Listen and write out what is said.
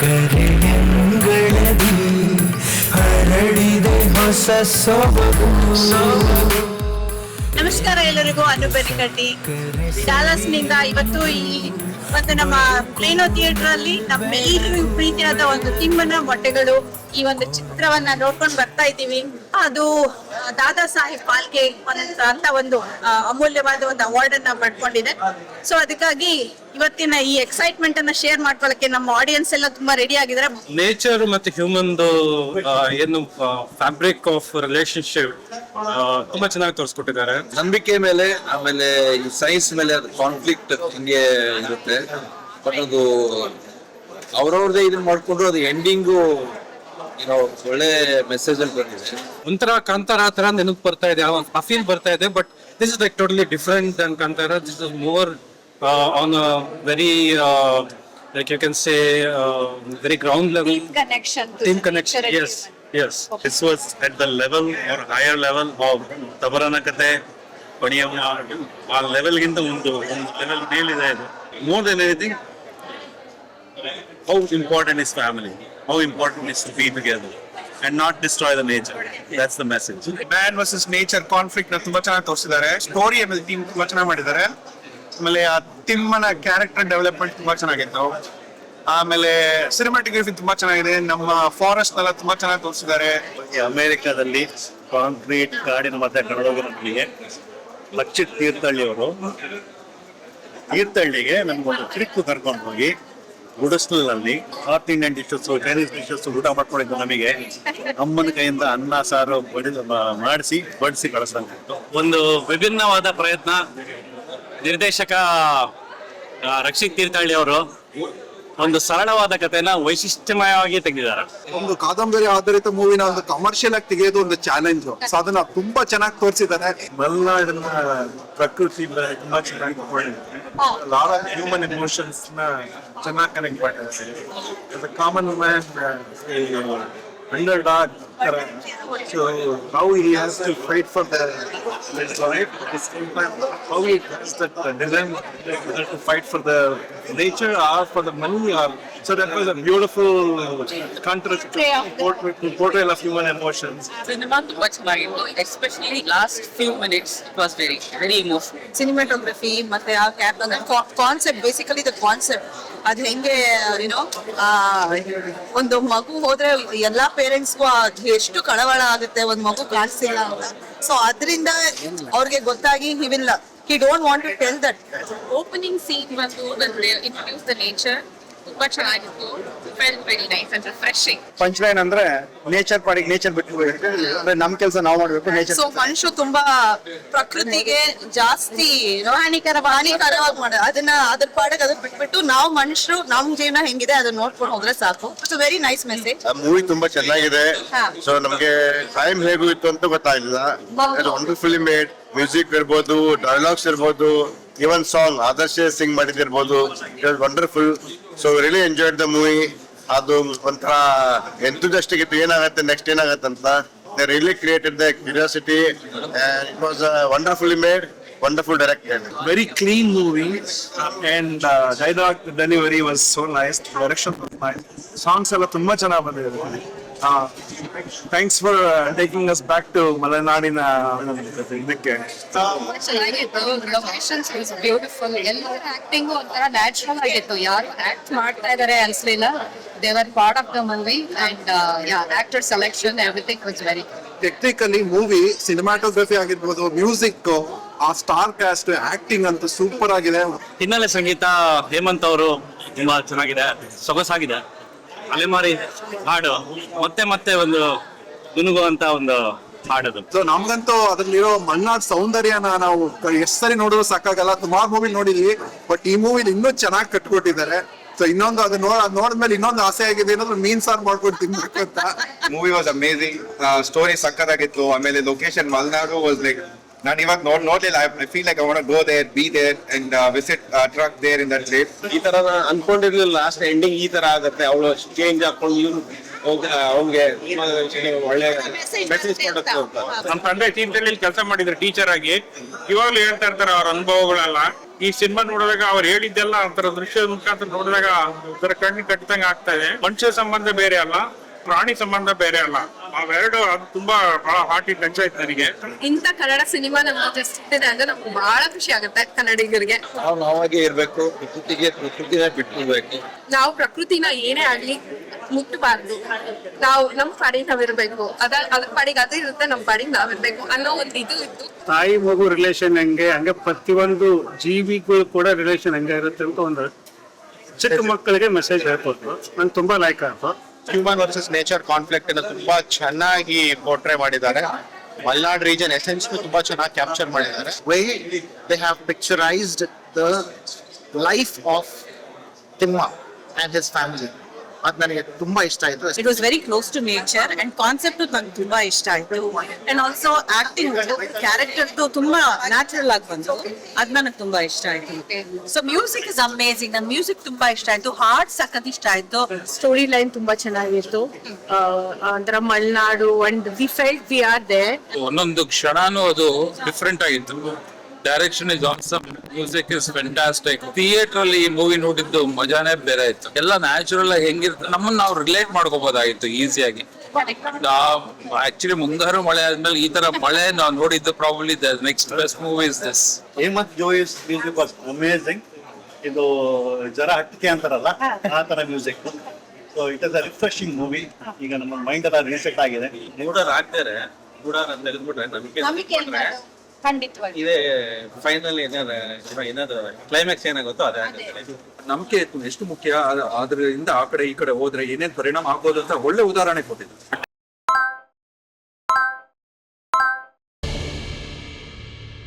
ಕರೆಯಂಗಳದಿ ಹರಡಿದೆ ಹೊಸ ಸೊಬಗು. ನಮಸ್ಕಾರ ಎಲ್ಲರಿಗೂ, ಅನು ಬೆರಿಕಟ್ಟಿ ಡಾಲಸ್ನಿಂದ ಇವತ್ತು ಈ ಒಂದು ನಮ್ಮ ಪ್ಲೇನೋ ಥಿಯೇಟರ್ ಅಲ್ಲಿ ನಮ್ಮೆಲ್ಲರಿಗೂ ಪ್ರೀತಿಯಾದ ಒಂದು ತಿಮ್ಮನ ಮೊಟ್ಟೆಗಳು ಈ ಒಂದು ಚಿತ್ರವನ್ನ ನೋಡ್ಕೊಂಡು ಬರ್ತಾ ಇದ್ದೀವಿ. ಅದು ದಾದಾ ಸಾಹೇಬ್ ಫಾಲ್ಕೆ ಅಂತ ಒಂದು ಅಮೂಲ್ಯವಾದ ಒಂದು ಅವಾರ್ಡ್ ಅನ್ನ ಪಡ್ಕೊಂಡಿದೆ ಸೊ ಅದಕ್ಕಾಗಿ ಇವತ್ತಿನ ಈ ಎಕ್ಸೈಟ್ಮೆಂಟ್ ಅನ್ನ ಶೇರ್ ಮಾಡ್ಕೊಳಕ್ಕೆ ನಮ್ಮ ಆಡಿಯನ್ಸ್ ಎಲ್ಲ ತುಂಬಾ ರೆಡಿ ಆಗಿದ್ದಾರೆ. ನೇಚರ್ ಮತ್ತೆ ಹ್ಯೂಮನ್ ಏನು ಫ್ಯಾಬ್ರಿಕ್ ಆಫ್ ರಿಲೇಶನ್ಶಿಪ್ ತುಂಬಾ ಚೆನ್ನಾಗಿ ತೋರಿಸ್ಕೊಟ್ಟಿದ್ದಾರೆ. ನಂಬಿಕೆ ಮೇಲೆ ಆಮೇಲೆ ಈ ಸೈನ್ಸ್ ಮೇಲೆ ಕಾನ್ಫ್ಲಿಕ್ಟ್ ಹಿಂಗೆ ಇರುತ್ತೆ. ಬಟ್ ಅದು ಅವ್ರವ್ರದೇ ಇದನ್ನ ಮಾಡ್ಕೊಂಡ್ರು ಅದು ಎಂಡಿಂಗು ಏನೋ ಒಳ್ಳೆ ಮೆಸೇಜ್ ಅಲ್ಲಿ ಬಂದಿದೆ. ಒಂಥರ ಕಾಂತಾರ ತರ ನೆನಪು ಬರ್ತಾ ಇದೆ ಆ ಫೀಲ್ ಬರ್ತಾ ಇದೆ but this is like totally different than Kantara. This is more on very like you can say very ground level connection team connection yes yes this was at the level are higher level of ತಬರನ ಕತೆ ಪಣಿಯಮ್ಮ ಆ level ಗಿಂತ ಒಂದು ಒಂದು level ಮೇಲಿದೆ ಇದು more than anything how important is family how important is to be together and not destroy the nature that's the message man versus nature ಕಾನ್ಫ್ಲಿಕ್ಟ್ನ ತುಂಬಾ ಚೆನ್ನಾಗಿ ತೋರಿಸಿದ್ದಾರೆ. ಸ್ಟೋರಿ ಆಮೇಲೆ ಟೀಮ್ ತುಂಬಾ ಚೆನ್ನಾಗಿ ಮಾಡಿದ್ದಾರೆ. ಆಮೇಲೆ ಆ ತಿಮ್ಮನ ಕ್ಯಾರೆಕ್ಟರ್ ಡೆವಲಪ್ಮೆಂಟ್ ತುಂಬಾ ಚೆನ್ನಾಗಿತ್ತು. ಆಮೇಲೆ ಸಿನಿಮಾಟೋಗ್ರಫಿ ತುಂಬಾ ಚೆನ್ನಾಗಿದೆ. ನಮ್ಮ ಫಾರೆಸ್ಟ್ ಎಲ್ಲ ತುಂಬಾ ಚೆನ್ನಾಗಿ ತೋರಿಸಿದ್ದಾರೆ. ಅಮೆರಿಕಾದಲ್ಲಿ ಕಾಂಕ್ರೀಟ್ ಕಾಡಿನ ಮಧ್ಯೆ ಕನ್ನಡೋಗರಿಗೆ ಲಕ್ಷಿತ್ ತೀರ್ಥಹಳ್ಳಿ ಅವರು ತೀರ್ಥಹಳ್ಳಿಗೆ ನಮ್ಗೊಂದು ಟ್ರಿಪ್ ಕರ್ಕೊಂಡು ಹೋಗಿ ಗುಡಸ್ನಲ್ಲಿ north Indian dishes Chinese dishes ಊಟ ಮಾಡ್ಕೊಂಡಿದ್ದು ನಮಗೆ. ಅಮ್ಮನ ಕೈಯಿಂದ ಅನ್ನ, ಸಾರು ಬಡಿ ಮಾಡಿಸಿ ಬಡಿಸಿ ಕಳಿಸ್ದಂಗಿತ್ತು ಒಂದು ವಿಭಿನ್ನವಾದ ಪ್ರಯತ್ನ. ನಿರ್ದೇಶಕ ರಕ್ಷಿತ್ ತೀರ್ಥಹಳ್ಳಿ ಅವರು. ಒಂದು ಸರಳವಾದ ಕಥೆನ ವೈಶಿಷ್ಟ್ಯಮಯವಾಗಿ ತೆಗೆದಿದ್ದಾರೆ. ಒಂದು ಕಾದಂಬರಿ ಆಧಾರಿತ ಮೂವಿನ ಒಂದು ಕಮರ್ಷಿಯಲ್ ಆಗಿ ತೆಗೆಯೋದು ಒಂದು ಚಾಲೆಂಜ್ ಸೊ ಅದನ್ನ ತುಂಬಾ ಚೆನ್ನಾಗಿ ತೋರಿಸಿದ್ದಾರೆ. ಇದನ್ನ ಪ್ರಕೃತಿ ತುಂಬಾ ಚೆನ್ನಾಗಿ ಲಾರ್ ಆಫ್ ಹ್ಯೂಮನ್ ಎಮೋಷನ್ಸ್ನ ಚೆನ್ನಾಗಿ ಕನೆಕ್ಟ್ ಮಾಡಿದ್ದಾರೆ common man underdog so how he has to fight for the life how he has that design to fight for the nature or for the money or so that was a beautiful contrast portrayal of human emotions cinema ತುಂಬಾ ಚೆನ್ನಾಗಿತ್ತು especially last few minutes it was very very emotional cinematography ಮತ್ತೆ ಆ cap concept basically the concept ಅದ್ ಹೆಂಗೆ ಏನೋ ಆ ಒಂದು ಮಗು ಹೋದ್ರೆ ಎಲ್ಲಾ ಪೇರೆಂಟ್ಸ್ಗೂ ಎಷ್ಟು ಕಳವಳ ಆಗುತ್ತೆ, ಒಂದ್ ಮಗು ಕಾಣಿಸಿಲ್ಲ ಸೊ ಅದರಿಂದ ಅವ್ರಿಗೆ ಗೊತ್ತಾಗಿ he will he don't want to tell that opening scene ಬಂದು ಇಂಟ್ರೊಡ್ಯೂಸ್ ದ ನೇಚರ್ ತುಂಬಾ ಚೆನ್ನಾಗಿತ್ತು. Felt very nice and refreshing punch line ಅಂದ್ರೆ ನೇಚರ್ ಪಾಡಿಗೆ ನೇಚರ್ ಬಿಟ್ಟು ಅಂದ್ರೆ ನಮ್ ಕೆಲಸ ನಾವು ಮಾಡ್ಬೇಕು ನೇಚರ್ ಸೊ ಮನುಷ್ಯರು ತುಂಬಾ ಪ್ರಕೃತಿಗೆ ಜಾಸ್ತಿ ಹಾನಿಕರ ಹಾನಿಕರವಾಗಿ ಮಾಡ ಅದನ್ನ ಅದ್ರ ಪಾಡಕ್ ಅದನ್ನ ಬಿಟ್ಬಿಟ್ಟು ನಾವು ಮನುಷ್ಯರು ನಮ್ ಜೀವನ ಹೆಂಗಿದೆ ಅದನ್ನ ನೋಡ್ಕೊಂಡು ಹೋದ್ರೆ ಸಾಕು. ಇಟ್ಸ್ ವೆರಿ ನೈಸ್ ಮೆಸೇಜ್ ಆ ಮೂವಿ ತುಂಬಾ ಚೆನ್ನಾಗಿದೆ. ಹಾ. ಸೊ ನಮ್ಗೆ ಟೈಮ್ ಇತ್ತು ಅಂತ ಗೊತ್ತಾಗಿಲ್ಲ ವಂಡರ್ಫುಲ್ಲಿ ಮೇಡ್ ಮ್ಯೂಸಿಕ್ ಇರ್ಬೋದು ಡೈಲಾಗ್ಸ್ ಇರ್ಬೋದು even song Adarsh sing ಮಾಡಿದಿರ್ಬೋದು it wonderful so really enjoyed the movie ಅದು ಒಂಥರ ಇತ್ತು ಏನಾಗತ್ತೆ ನೆಕ್ಸ್ಟ್ ಏನಾಗತ್ತೆ ಅಂತ really created the curiosity it was wonderfully made wonderful directed very clean movie and dialogue delivery was so nice direction songs ಎಲ್ಲ ತುಂಬಾ ಚೆನ್ನಾಗಿ ಬಂದಿದೆ thanks for taking us back to ಮಲೆನಾಡಿನ ಇದಕ್ಕೆ. ಚೆನ್ನಾಗಿತ್ತು. ಲೊಕೇಶನ್ಸ್ ಇಸ್ ಬ್ಯೂಟಿಫುಲ್ ಎಲ್ಲರ ಆಕ್ಟಿಂಗ್ ಒಂಥರ natural ಆಗಿತ್ತು. ಯಾರು ಆಕ್ಟ್ ಮಾಡ್ತಾ ಇದಾರೆ ಅನ್ಸ್ಲಿಲ್ಲ. ದೇವರ್ part of the movie and yeah actor selection everything was very technically movie cinematography ಆಗಿರ್ಬೋದು ಮ್ಯೂಸಿಕ್ ಆ ಸ್ಟಾರ್ ಕ್ಯಾಸ್ಟ್ ಆಕ್ಟಿಂಗ್ ಅಂತೂ ಸೂಪರ್ ಆಗಿದೆ. ಹಿನ್ನೆಲೆ ಸಂಗೀತ ಹೇಮಂತ್ ಅವರು ತುಂಬಾ ಚೆನ್ನಾಗಿದೆ ಸೊಗಸಾಗಿದೆ. ಅಲೆಮಾರಿ ಹಾಡು ಮತ್ತೆ ಮತ್ತೆ ಒಂದು ಗುನುಗುವಂತ ಒಂದು ಹಾಡದು. ಸೊ ನಮ್ಗಂತೂ ಅದ್ರಲ್ಲಿರೋ ಮಲ್ನಾಡ್ ಸೌಂದರ್ಯನ ನಾವು ಎಷ್ಟ್ ಸರಿ ನೋಡಿದ್ರು ಸಾಕಾಗಲ್ಲ. ಸುಮಾರು ಮೂವಿ ನೋಡಿದ್ವಿ ಬಟ್ ಈ ಮೂವಿಲಿ ಇನ್ನೂ ಚೆನ್ನಾಗಿ ಕಟ್ಕೊಟ್ಟಿದ್ದಾರೆ. ಸೊ ಇನ್ನೊಂದು ಅದು ನೋಡ್ ನೋಡಿದ್ಮೇಲೆ ಇನ್ನೊಂದು ಆಸೆ ಆಗಿದೆ. ಏನಾದ್ರು ಮೀನ್ ಸಾರ್ ಮಾಡ್ಕೊಂಡು ತಿನ್ಬೇಕು ಅಂತ. ಮೂವಿ ವಾಸ್ ಅಮೇಸಿಂಗ್ ಸ್ಟೋರಿ ಸಕ್ಕತ್ತಾಗಿತ್ತು. ಆಮೇಲೆ ಲೊಕೇಶನ್ ಮಲ್ನಾಡು ವಾಸ್ ಲೈಕ್ ನಾನು ಇವಾಗ ನೋಡ್ ನೋಡ್ಲಿಲ್ಲ. I feel like I want go there be there and visit trek there in that place ಈ ತರ ನಾನು ಅನ್ಕೊಂಡಿರ್ಲಿಲ್ಲ. ಲಾಸ್ಟ್ ಎಂಡಿಂಗ್ ಈ ತರ ಆಗುತ್ತೆ. ಅವಳು ಚೇಂಜ್ ಹಾಕೊಂಡು ಇವ್ನು ಅವ್ಗೆ ಒಳ್ಳೆ ಮೆಸೇಜ್ ಕೊಡುತ್ತೆ ಅಂತ. ನಮ್ಮ ತಂದೆ ಕೆಲಸ ಮಾಡಿದ್ರು ಟೀಚರ್ ಆಗಿ. ಇವಾಗಲೂ ಹೇಳ್ತಾ ಇರ್ತಾರೆ ಅವ್ರ ಅನುಭವಗಳೆಲ್ಲ. ಈ ಸಿನಿಮಾ ನೋಡಿದಾಗ ಅವ್ರು ಹೇಳಿದ್ದೆಲ್ಲ ಒಂಥರ ದೃಶ್ಯದ ಮುಖಾಂತರ ನೋಡಿದಾಗ ಒಂಥರ ಕಣ್ಣು ಕಟ್ಟಿದಂಗ ಆಗ್ತಾ ಇದೆ. ಮನುಷ್ಯ ಸಂಬಂಧ ಬೇರೆ ಅಲ್ಲ. ಪ್ರಾಣಿ ಸಂಬಂಧ ಬೇರೆ ಅಲ್ಲ. ಅವೆರಡು ಅದು ತುಂಬಾ ಬಹಳ ಹಾಟಿ ಟಚ್ ಆಯ್ತು ನನಗೆ. ಇಂಥ ಕನ್ನಡ ಸಿನಿಮಾ ನಮ್ಮ ಜೊತೆ ಸಿಗ್ತಿದೆ ಅಂದ್ರೆ ನಮ್ಗೆ ಬಹಳ ಖುಷಿ ಆಗುತ್ತೆ ಕನ್ನಡಿಗರಿಗೆ. ನಾವು ನಾವಾಗೆ ಇರ್ಬೇಕು ಪ್ರಕೃತಿಗೆ ಪ್ರಕೃತಿನ ಬಿಟ್ಕೊಳ್ಬೇಕು ನಾವು ಪ್ರಕೃತಿನ ಏನೇ ಆಗ್ಲಿ ಮುಟ್ಟಬಾರ್ದು ನಾವು ನಮ್ ಪಾಡಿಗೆ ನಾವಿರ್ಬೇಕು. ಅದ ಅದ್ರ ಪಾಡಿಗೆ ಅದು ಇರುತ್ತೆ ನಮ್ ಪಾಡಿಗೆ ನಾವಿರ್ಬೇಕು ಅನ್ನೋ ಒಂದು ಇದು ಇತ್ತು. ತಾಯಿ ಮಗು ರಿಲೇಷನ್ ಹಂಗೆ? ಹಂಗೆ ಪ್ರತಿಯೊಂದು ಜೀವಿಗಳು ಕೂಡ ರಿಲೇಷನ್ ಹಂಗೆ ಇರುತ್ತೆ ಅಂತ ಒಂದು ಚಿಕ್ಕ ಮಕ್ಕಳಿಗೆ ಮೆಸೇಜ್ ಹೇಳ್ಬೋದು ನಂಗೆ ತುಂಬಾ ಲೈಕ್ ಆಯ್ತು. ಹ್ಯೂಮನ್ ವರ್ಸಸ್ ನೇಚರ್ ಕಾನ್ಫ್ಲಿಕ್ಟ್ ಅನ್ನು ತುಂಬಾ ಚೆನ್ನಾಗಿ ಪೋರ್ಟ್ರೇ ಮಾಡಿದ್ದಾರೆ. ಮಲ್ನಾಡ್ ರೀಜನ್ ಎಸೆನ್ಸ್ ತುಂಬಾ ಚೆನ್ನಾಗಿ ಕ್ಯಾಪ್ಚರ್ ಮಾಡಿದ್ದಾರೆ. Why they have picturised the life of Timma and his family ಅದು ನನಗೆ ತುಂಬಾ ಇಷ್ಟ ಆಯ್ತು. It was very close to nature and concept ನಂಗೆ ತುಂಬಾ ಇಷ್ಟ ಆಯ್ತು. ಅಂಡ್ ಆಲ್ಸೋ ಆಕ್ಟಿಂಗ್ ಕ್ಯಾರೆಕ್ಟರ್ ತುಂಬಾ ನ್ಯಾಚುರಲ್ ಆಗಿ ಬಂತು. ಅದ್ ನನಗೆ ತುಂಬಾ ಇಷ್ಟ ಆಯ್ತು. ಸೊ ಮ್ಯೂಸಿಕ್ ಇಸ್ ಅಮೇಸಿಂಗ್ ನನ್ ಮ್ಯೂಸಿಕ್ ತುಂಬಾ ಇಷ್ಟ ಆಯ್ತು. ಹಾರ್ಟ್ ಸಖತ್ ಇಷ್ಟ ಆಯ್ತು. ಸ್ಟೋರಿ ಲೈನ್ ತುಂಬಾ ಚೆನ್ನಾಗಿತ್ತು. ಒಂಥರ Malenadu and we felt we are there ಒಂದೊಂದು ಕ್ಷಣನೂ ಅದು ಡಿಫ್ರೆಂಟ್ ಆಗಿತ್ತು. Direction is awesome music is fantastic theatre ಅಲ್ಲಿ ಈ ಮೂವಿ ನೋಡಿದ್ದು ಮಜಾನೇ ಬೇರೆ ಇತ್ತು. ಎಲ್ಲ ನ್ಯಾಚುರಲ್ ಆಗಿ ಹೆಂಗಿರುತ್ತೆ ನಮ್ಮನ್ನ ನಾವು ರಿಲೇಟ್ ಮಾಡ್ಕೋಬಹುದಾಗಿತ್ತು ಈಸಿಯಾಗಿ ಆಕ್ಚುಲಿ ಮುಂಗಾರು ಮಳೆ ಆದ್ಮೇಲೆ ಈ ತರ ಮಳೆ ನಾವು ನೋಡಿದ್ದು ಪ್ರಾಬ್ಲಮ್ ಇದೆ next best movie is this Hemanth Jois music was amazing ಇದು ಜರ ಹಟ್ಟಿಕೆ ಅಂತಾರಲ್ಲ ಆ ತರ music so it is a refreshing movie ಈಗ ನಮ್ಮ ಮೈಂಡ್ ಎಲ್ಲ ರೀಸೆಟ್ ಆಗಿದೆ. ನೋಡೋರ್ ಆಗ್ತಾರೆ ನೋಡೋರ್ ಅಂತ ತೆಗೆದ್ಬಿಟ್ರೆ ನಂಬಿಕೆ ಖಂಡಿತವಾಗಿ. ಇದೇ ಫೈನಲ್ ಏನಾದ್ರು ಏನಾದ್ರು ಕ್ಲೈಮ್ಯಾಕ್ಸ್ ಏನಾಗುತ್ತೋ ಅದೇ ನಂಬಿಕೆ ಎಷ್ಟು ಮುಖ್ಯ ಅದರಿಂದ ಆ ಕಡೆ ಈ ಕಡೆ ಹೋದ್ರೆ ಏನೇನ್ ಪರಿಣಾಮ ಆಗ್ಬೋದು ಅಂತ ಒಳ್ಳೆ ಉದಾಹರಣೆ ಕೊಟ್ಟಿದ್ರು.